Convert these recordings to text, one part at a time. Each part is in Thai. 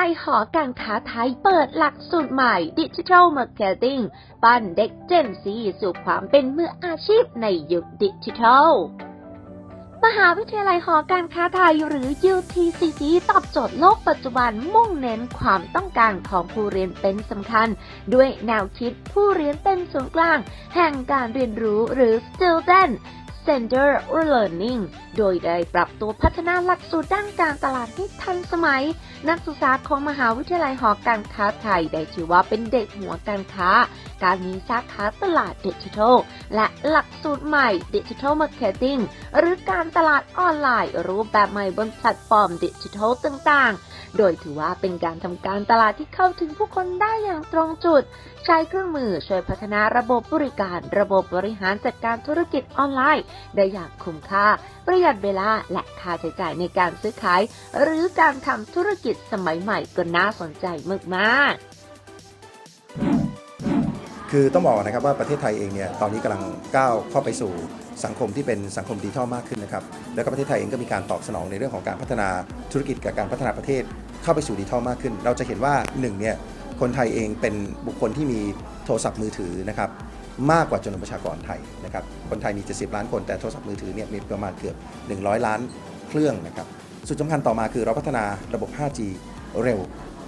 ทยาลัยหอการค้าไทยเปิดหลักสูตรใหม่ Digital Marketing ปั้นเด็กเจนซีสู่ความเป็นมืออาชีพในยุคดิจิทัลมหาวิทยาลัยหอการค้าไทยหรือ UTCC ตอบโจทย์โลกปัจจุบันมุ่งเน้นความต้องการของผู้เรียนเป็นสำคัญ ด้วยแนวคิดผู้เรียนเป็นศูนย์กลาง แห่งการเรียนรู้หรือ Student Center Learning โดยได้ปรับตัวพัฒนาหลักสูตรด้านการตลาดให้ทันสมัย นักศึกษาของมหาวิทยาลัยหอการค้าไทยได้ชื่อว่าเป็นเด็กหัวการค้า การมีสาขาตลาดดิจิทัล และหลักสูตรใหม่ Digital Marketing หรือการตลาดออนไลน์รูปแบบใหม่บนแพลตฟอร์มดิจิทัลต่างๆ โดยถือว่าเป็นการทำการตลาดที่เข้าถึงผู้คนได้อย่างตรงจุด ใช้เครื่องมือช่วยพัฒนาระบบบริการ ระบบบริหารจัดการธุรกิจออนไลน์ ได้อย่างคุ้มค่า ประหยัดเวลาและค่าใช้จ่ายในการซื้อขาย หรือการทำธุรกิจสมัยใหม่ก็น่าสนใจมากๆ คือต้องบอกนะครับว่าประเทศไทยเองเนี่ยตอนนี้กำลังก้าวเข้าไปสู่สังคมที่เป็นสังคมดิจิทัลมากขึ้นนะครับแล้วก็ประเทศไทยเองก็มีการตอบสนองในเรื่องของการพัฒนาธุรกิจกับการพัฒนาประเทศเข้าไปสู่ดิจิทัลมากขึ้น เราจะเห็นว่าหนึ่งเนี่ยคนไทยเองเป็นบุคคลที่มีโทรศัพท์มือถือนะครับมากกว่าจำนวนประชากรไทยนะครับคนไทยมี 70 ล้านคนแต่โทรศัพท์มือถือเนี่ยมีประมาณเกือบ 100 ล้านเครื่องนะครับสุดสำคัญต่อมาคือเราพัฒนาระบบ 5G เร็ว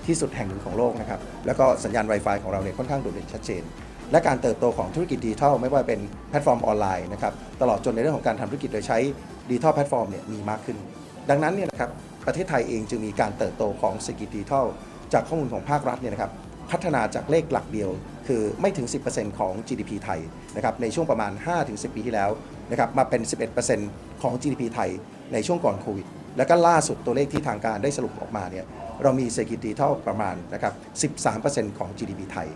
ที่สุดแห่งหนึ่งของโลกนะครับแล้วก็สัญญาณ Wi-Fi ของเราเนี่ยค่อนข้างโดดเด่นชัดเจน และการเติบโตของธุรกิจดิจิทัลไม่ว่าเป็นแพลตฟอร์มออนไลน์นะครับตลอดจนในเรื่องของการทำธุรกิจโดยใช้ดิจิทัลแพลตฟอร์มเนี่ยมีมากขึ้น ดังนั้นเนี่ยนะครับประเทศไทยเองจึงมีการเติบโตของเศรษฐกิจดิจิทัล จากข้อมูลของภาครัฐเนี่ยนะครับพัฒนาจากเลขหลักเดียว คือไม่ถึง 10%ของ GDP ไทยนะครับในช่วงประมาณ 5-10 ปีที่แล้วนะครับมาเป็น 11%ของ GDP ไทยในช่วงก่อนโควิดแล้วก็ล่าสุดตัวเลขที่ทางการได้สรุปออกมาเนี่ยเรามีเศรษฐกิจดิจิทัลประมาณนะครับ 13%ของ GDP ไทย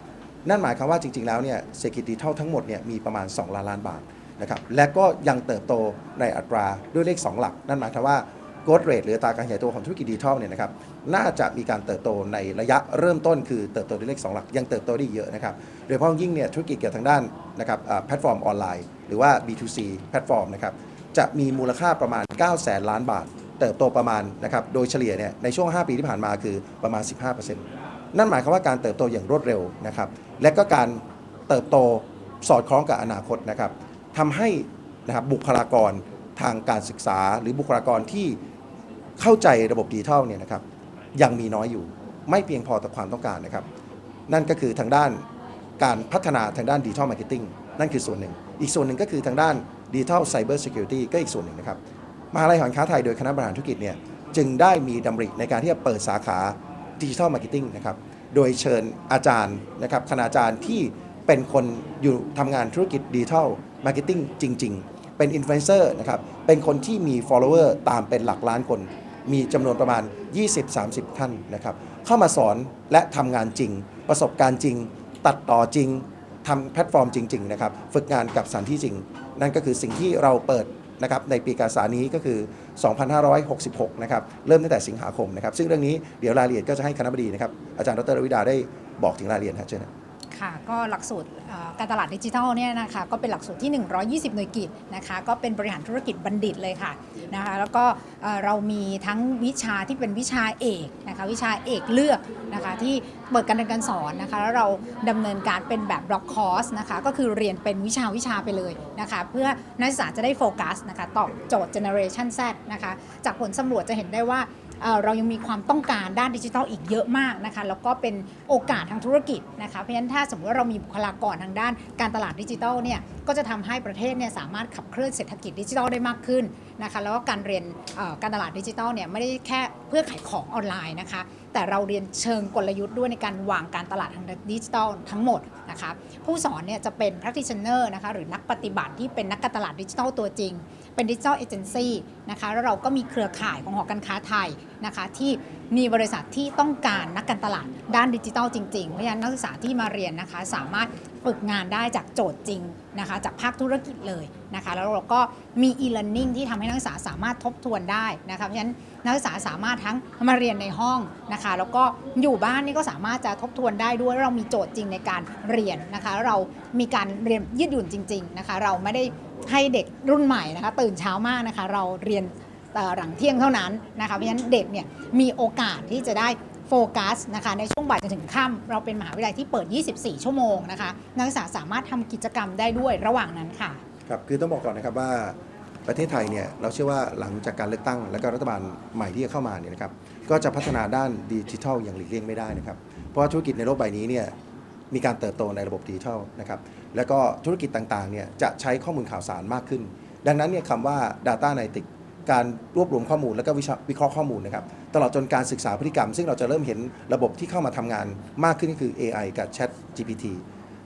นั่นหมายความว่าจริง ๆ แล้วเนี่ยเศรษฐกิจดิจิทัลทั้งหมดเนี่ยมีประมาณ 2 ล้านล้านบาทนะครับและก็ยังเติบโตในอัตราด้วยเลข 2 หลัก นั่นหมายความว่า growth rate หรืออัตราการขยายตัวของธุรกิจดิจิทัลเนี่ยนะครับน่าจะมีการเติบโตในระยะเริ่มต้นคือเติบโตด้วยเลข 2 หลัก ยังเติบโตได้เยอะนะครับโดยเฉพาะยิ่งเนี่ยธุรกิจเกี่ยวกับทางด้านนะครับแพลตฟอร์มออนไลน์ หรือว่า B2C แพลตฟอร์มนะครับจะมีมูลค่าประมาณ 9 แสนล้านบาท เติบโตประมาณนะครับโดยเฉลี่ยเนี่ยในช่วง 5 ปีที่ผ่านมาคือประมาณ 15%นั่นหมายความว่าการเติบโตอย่างรวดเร็วนะครับ และก็การเติบโตสอดคล้องกับอนาคตนะครับทำให้นะครับบุคลากรทางการศึกษา หรือบุคลากรที่เข้าใจระบบดิจิทัลเนี่ยนะครับยังมีน้อยอยู่ไม่เพียงพอต่อความต้องการนะครับ นั่นก็คือทางด้านการพัฒนาทางด้านดิจิทัลมาร์เก็ตติ้งนั่นคือส่วนหนึ่ง อีกส่วนหนึ่งก็คือทางด้านดิจิทัลไซเบอร์ซิเคียวริตี้ก็อีกส่วนหนึ่งนะครับมหาลัยหอการค้าไทยโดยคณะบริหารธุรกิจเนี่ยจึงได้มีดำริในการที่จะเปิดสาขาดิจิทัลมาร์เก็ตติ้งนะครับ โดยเชิญอาจารย์นะครับคณาจารย์ที่เป็นคนอยู่ทำงานธุรกิจดิจิทัลมาร์เก็ตติ้งจริง ๆ เป็นอินฟลูเอนเซอร์นะครับ เป็นคนที่มี follower ตามเป็นหลักล้านคน มีจำนวนประมาณ 20-30 ท่านนะครับ เข้ามาสอนและทำงานจริง ประสบการณ์จริง ตัดต่อจริงทำแพลตฟอร์มจริง ๆ นะครับ ฝึกงานกับสถานที่จริง นั่นก็คือสิ่งที่เราเปิด นะครับในปีการศึกษานี้ก็คือ 2566 นะครับเริ่มตั้งแต่สิงหาคมนะครับซึ่งเรื่องนี้เดี๋ยวรายละเอียดก็จะให้คณะบดีนะครับอาจารย์ดรรวิดาได้บอกถึงรายละเอียดนะครับเช่นนะ ค่ะก็หลักสูตรการตลาดดิจิทัลเนี่ยนะคะก็เป็นหลักสูตรที่ 120 หน่วยกิจนะคะก็เป็นบริหารธุรกิจบัณฑิตเลยค่ะนะคะแล้วก็เรามีทั้งวิชาที่เป็นวิชาเอกนะคะวิชาเอกเลือกนะคะที่เปิดการเรียนการสอนนะคะแล้วเราดำเนินการเป็นแบบบล็อกคอร์สนะคะก็คือเรียนเป็นวิชาวิชาไปเลยนะคะเพื่อนักศึกษาจะได้โฟกัสนะคะตอบโจทย์ Generation Z นะคะจากผลสำรวจจะเห็นได้ว่า เรายังมีความต้องการด้านดิจิทัลอีกเยอะมากนะคะแล้วก็เป็นโอกาสทางธุรกิจนะคะเพราะฉะนั้นถ้าสมมติว่าเรามีบุคลากรทางด้านการตลาดดิจิทัลเนี่ย ก็จะทำให้ประเทศเนี่ยสามารถขับเคลื่อนเศรษฐกิจดิจิทัลได้มากขึ้นนะคะแล้วก็การเรียนการตลาดดิจิทัลเนี่ยไม่ได้แค่เพื่อขายของออนไลน์นะคะแต่เราเรียนเชิงกลยุทธ์ด้วยในการวางการตลาดทางดิจิทัลทั้งหมดนะคะผู้สอนเนี่ยจะเป็น practitioner นะคะหรือนักปฏิบัติที่เป็นนักการตลาดดิจิทัลตัวจริง เป็นดิจิทัลเอเจนซี่นะคะแล้วเราก็มีเครือข่ายของหอการค้าไทยนะคะที่มีบริษัทที่ต้องการนักการตลาดด้านดิจิทัลจริงๆ เพราะฉะนั้นนักศึกษาที่มาเรียนนะคะสามารถ ฝึกงานได้จากโจทย์จริงนะคะจากภาคธุรกิจเลยนะคะแล้วเราก็มี e-learning ที่ทำให้นักศึกษาสามารถทบทวนได้นะคะเพราะฉะนั้นนักศึกษาสามารถทั้งมาเรียนในห้องนะคะแล้วก็อยู่บ้านนี่ก็สามารถจะทบทวนได้ด้วยเรามีโจทย์จริงในการเรียนนะคะแล้วเรามีการเรียนยืดหยุ่นจริงๆนะคะเราไม่ได้ให้เด็กรุ่นใหม่นะคะตื่นเช้ามากนะคะเราเรียนหลังเที่ยงเท่านั้นนะคะเพราะฉะนั้นเด็กเนี่ยมีโอกาสที่จะได้ โฟกัสนะคะในช่วงบ่ายจนถึงค่ำเราเป็นมหาวิทยาลัยที่เปิด 24 ชั่วโมงนะคะนักศึกษาสามารถทำกิจกรรมได้ด้วยระหว่างนั้นค่ะ ครับคือต้องบอกก่อนนะครับว่าประเทศไทยเนี่ยเราเชื่อว่าหลังจากการเลือกตั้ง และก็รัฐบาลใหม่ที่จะเข้ามาเนี่ยนะครับก็จะพัฒนาด้านดิจิทัลอย่างหลีกเลี่ยงไม่ได้นะครับเพราะว่าธุรกิจในโลกใบนี้เนี่ยมีการเติบโตในระบบดิจิทัลนะครับแล้วก็ธุรกิจต่างๆเนี่ยจะใช้ข้อมูลข่าวสารมากขึ้น ดังนั้นเนี่ยคำว่า Data Analytics การรวบรวมข้อมูลแล้วก็วิชาวิเคราะห์ข้อมูลนะครับ ตลอดจนการศึกษาพฤติกรรม ซึ่งเราจะเริ่มเห็นระบบที่เข้ามาทำงานมากขึ้นก็คือ AI กับ Chat GPT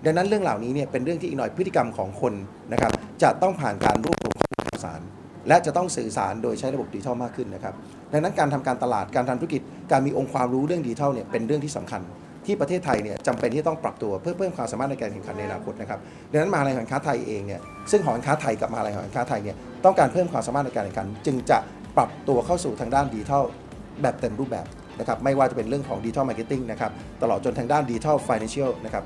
ดังนั้นเรื่องเหล่านี้เนี่ยเป็นเรื่องที่อีกหน่อยพฤติกรรมของคนนะครับจะต้องผ่านการรวบรวมข้อมูลข่าวสาร และจะต้องสื่อสารโดยใช้ระบบดิจิทัลมากขึ้นนะครับดังนั้นการทำการตลาดการทำธุรกิจ การมีองค์ความรู้เรื่องดิจิทัลเนี่ยเป็นเรื่องที่สำคัญ ที่ประเทศไทยเนี่ยจำเป็นที่ต้องปรับตัวเพื่อเพิ่มความสามารถในการแข่งขันในอนาคตนะครับดังนั้นมหาลัยหอการค้าไทยเองเนี่ยซึ่งหอการค้าไทยกับมหาลัยหอการค้าไทยเนี่ยต้องการเพิ่มความสามารถในการแข่งขัน จึงจะปรับตัวเข้าสู่ทางด้านดิจิทัล แบบเต็มรูปแบบนะครับไม่ว่าจะเป็นเรื่องของดิจิทัลมาร์เก็ตติ้งนะครับตลอดจนทางด้านดิจิทัลฟินแลนเชียลนะครับ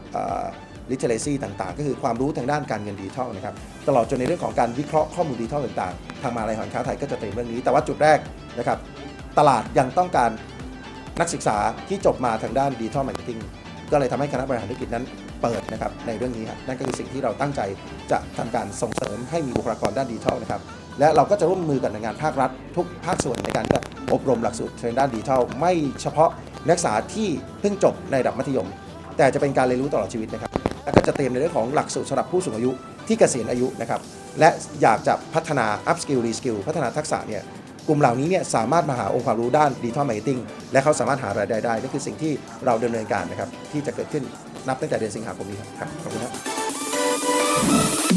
ลิเทเลซีต่างๆ ก็คือความรู้ทางด้านการเงินดิจิทัลนะครับตลอดจนในเรื่องของการวิเคราะห์ข้อมูลดิจิทัลต่างๆ ทางมาลัยหอการค้าไทยก็จะเตรียมเรื่องนี้ แต่ว่าจุดแรกนะครับตลาดยังต้องการนักศึกษาที่จบมาทางด้านดิจิทัลมาร์เก็ตติ้งก็เลยทำให้คณะบริหารธุรกิจนั้นเปิดนะครับในเรื่องนี้ครับนั่นก็คือสิ่งที่เราตั้งใจจะทำการส่งเสริมให้มีบุคลากรด้านดิจิทัลนะครับ และเราก็จะร่วมมือกับหน่วยงานภาครัฐ ทุกภาคส่วนในการอบรมหลักสูตรทางด้านดิจิทัลไม่เฉพาะนักศึกษาที่เพิ่งจบในระดับมัธยม แต่จะเป็นการเรียนรู้ตลอดชีวิตนะครับ แล้วก็จะเตรียมในเรื่องของหลักสูตรสำหรับผู้สูงอายุที่เกษียณอายุนะครับ และอยากจะพัฒนา up skill re skill พัฒนาทักษะเนี่ยกลุ่มเหล่านี้เนี่ยสามารถมาหาองค์ความรู้ด้านดิจิทัลมาร์เก็ตติ้งและเขาสามารถหารายได้ได้นั่นคือสิ่งที่เราดำเนินการนะครับที่จะเกิดขึ้นนับตั้งแต่เดือนสิงหาคมนี้ครับครับขอบคุณครับ